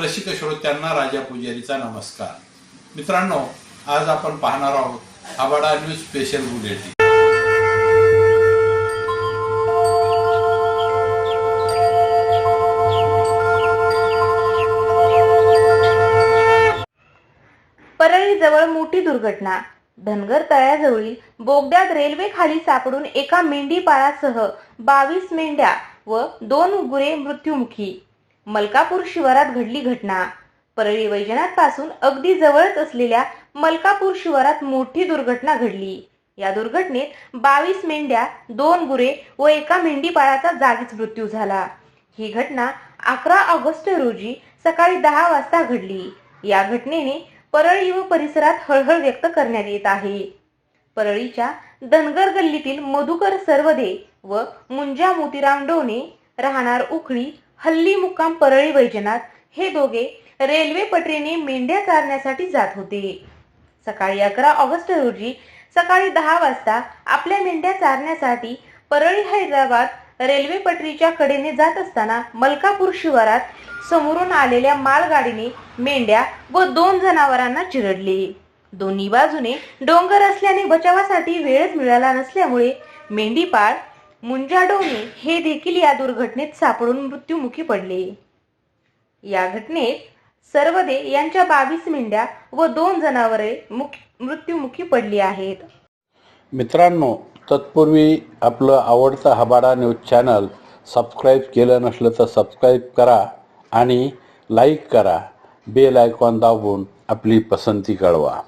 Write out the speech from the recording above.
रसिक श्रोत्यांना राजा पुजारीचा नमस्कार. मित्रांनो आज आपण पाहणार आहोत आबाडा न्यूज स्पेशल बुलेटिन. परळीजवळ मोठी दुर्घटना. धनगर तळ्याजवळील बोगद्यात रेल्वे खाली सापडून एका मेंढीपाळासह बावीस मेंढ्या व दोन गुरे मृत्युमुखी. मलकापूर शिवारात घडली घटना. परळी वैजनाथपासून अगदी जवळच असलेल्या मलकापूर शिवारात मोठी दुर्घटना घडली. या दुर्घटनेत बावीस मेंढ्या दोन गुरे व एका मेंढीपाळाचा जागीच मृत्यू झाला. ही घटना अकरा ऑगस्ट रोजी सकाळी दहा वाजता घडली. या घटनेने परळी व परिसरात हळहळ व्यक्त करण्यात येत आहे. परळीच्या धनगर गल्लीतील मधुकर सर्वदे व मुंजा मोतीराम डोने राहणार उखळी हल्ली मुक्काम परळी वैजनाथ हे दोघे रेल्वे पटरीने मेंढ्या चारण्यासाठी जात होते. सकाळी अकरा ऑगस्ट रोजी सकाळी दहा वाजता आपल्या मेंढ्या चारण्यासाठी परळी हैदराबाद रेल्वे पटरीच्या कडेने जात असताना मलकापूर शिवारात समोरून आलेल्या मालगाडीने मेंढ्या व दोन जनावरांना चिरडले. दोन्ही बाजूने डोंगर असल्याने बचावासाठी वेळच मिळाला नसल्यामुळे मेंढीपाळ मुंजाडोने हे देखील या दुर्घटनेत सापडून मृत्युमुखी पडले. या घटनेत सर्वदे यांच्या बावीस मेंढ्या व दोन जनावरे मुख- मृत्युमुखी पडली आहेत. मित्रांनो तत्पूर्वी आपलं आवडतं हबाडा न्यूज चॅनल सबस्क्राईब केलं नसलं तर सबस्क्राईब करा आणि लाईक करा. बेल आयकॉन दाबून आपली पसंती कळवा.